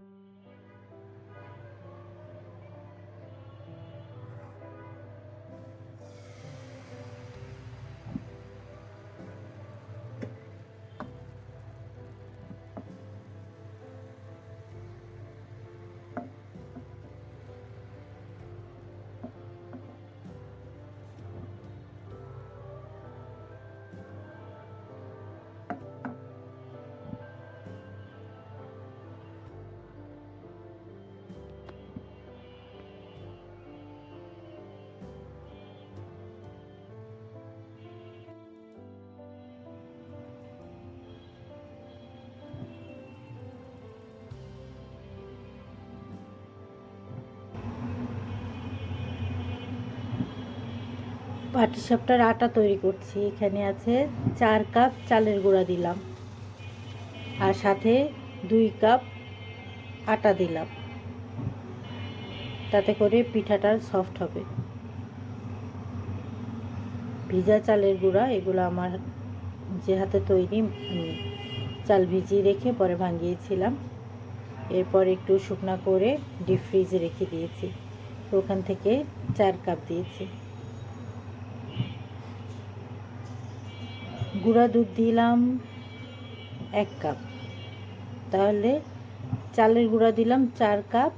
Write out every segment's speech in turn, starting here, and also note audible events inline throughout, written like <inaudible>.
Mm-hmm. পাটিসাপটার আটা তৈরি করছি। এখানে আছে চার কাপ চালের গুঁড়া দিলাম। আর সাথে দুই কাপ আটা দিলাম। তাতে করে পিঠাটা সফট হবে। ভিজা চালের গুঁড়া, এগুলো আমার যে হাতে তৈরি চাল ভিজিয়ে রেখে পরে ভাঙিয়েছিলাম। এরপর একটু শুকনা করে ডিপ ফ্রিজে রেখে দিয়েছি। ওখান থেকে চার কাপ দিয়েছি। গুঁড়া দুধ দিলাম এক কাপ। তাহলে চালের গুঁড়া দিলাম চার কাপ,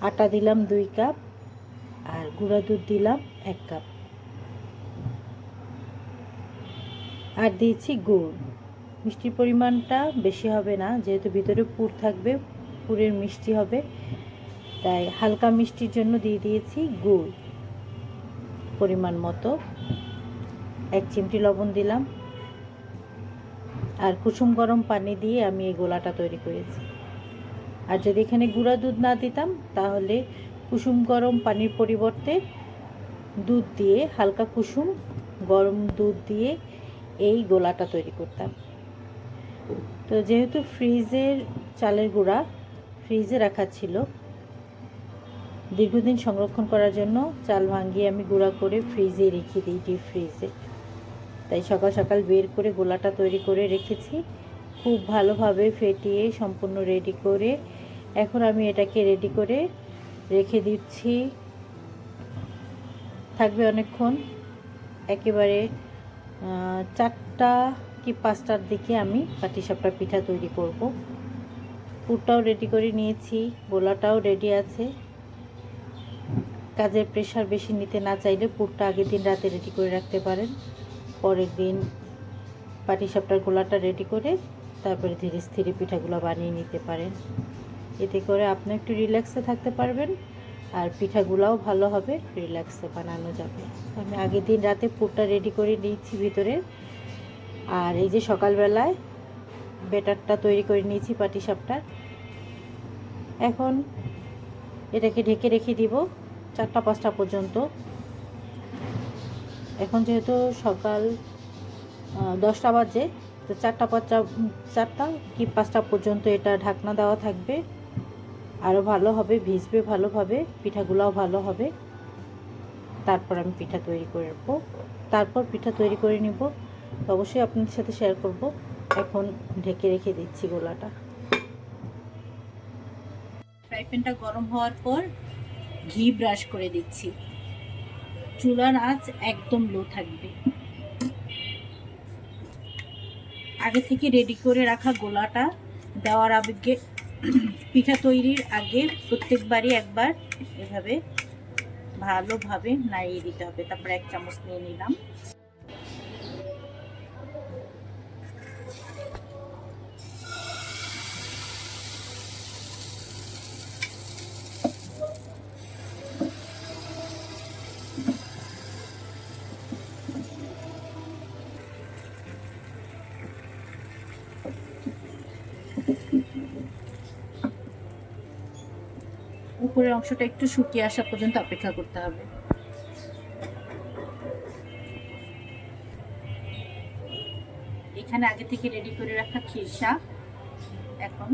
আটা দিলাম দুই কাপ, আর গুঁড়া দুধ দিলাম এক কাপ। আর দিয়েছি গুড়। মিষ্টির পরিমাণটা বেশি হবে না, যেহেতু ভিতরে পুর থাকবে, পুরের মিষ্টি হবে। তাই হালকা মিষ্টির জন্য দিয়ে দিয়েছি গুড় পরিমাণ মতো। এক চিমটি লবণ দিলাম। আর কুসুম গরম পানি দিয়ে আমি এই গোলাটা তৈরি করেছি। আর যদি এখানে গুঁড়া দুধ না দিতাম, তাহলে কুসুম গরম পানির পরিবর্তে দুধ দিয়ে, হালকা কুসুম গরম দুধ দিয়ে এই গোলাটা তৈরি করতাম। তো যেহেতু ফ্রিজের চালের গুঁড়া ফ্রিজে রাখা ছিল, দীর্ঘদিন সংরক্ষণ করার জন্য চাল ভাঙিয়ে আমি গুঁড়া করে ফ্রিজে রেখে দিই ডিপ ফ্রিজে। তাই সকাল সকাল বের করে গোলাটা তৈরি করে রেখেছি। খুব ভালোভাবে ফেটিয়ে সম্পূর্ণ রেডি করে এখন আমি এটাকে রেডি করে রেখে দিচ্ছি। থাকবে অনেকক্ষণ। একেবারে চারটা কি পাঁচটার দিকে আমি পাটিসাপটা পিঠা তৈরি করব। পুরটাও রেডি করে নিয়েছি, গোলাটাও রেডি আছে। কাজের প্রেশার বেশি নিতে না চাইলে পুরটা আগের দিন রাতে রেডি করে রাখতে পারেন। পরের দিন পাটিসাপটার গোলাটা রেডি করে তারপরে ধীরে স্থিরে পিঠাগুলো বানিয়ে নিতে পারেন। এতে করে আপনি একটু রিল্যাক্সে থাকতে পারবেন আর পিঠাগুলাও ভালো হবে রিল্যাক্সে বানানো যাবে। আমি আগের দিন রাতে পুরটা রেডি করে নিয়েছি ভিতরে। আর এই যে সকালবেলায় বেটারটা তৈরি করে নিয়েছি পাটিসাপটার এখন এটাকে ঢেকে রেখে দিব চারটা পাঁচটা পর্যন্ত। এখন যেহেতু সকাল দশটা বাজে, তো চারটা পাঁচটা, চারটা কি পাঁচটা পর্যন্ত এটা ঢাকনা দেওয়া থাকবে। আরও ভালো হবে, ভিজবে ভালোভাবে, পিঠাগুলোও ভালো হবে। তারপর আমি পিঠা তৈরি করব তারপর পিঠা তৈরি করে নিব। অবশ্যই আপনাদের সাথে শেয়ার করব। এখন ঢেকে রেখে দিচ্ছি গোলাটা। ফ্রাই গরম হওয়ার পর ঘি ব্রাশ করে দিচ্ছি। চুলার আঁচ একদম লো থাকবে। আগে থেকে রেডি করে রাখা গোলাটা দেওয়ার আবেগে <clears throat> পিঠা তৈরির আগে প্রত্যেকবারই একবার এভাবে ভালোভাবে নাড়িয়ে দিতে হবে। তারপরে এক চামচ নিয়ে নিলাম। উপরের অংশটা একটু শুকিয়ে আসা পর্যন্ত অপেক্ষা করতে হবে। এখানে আগে থেকে রেডি করে রাখা খিরসা এখন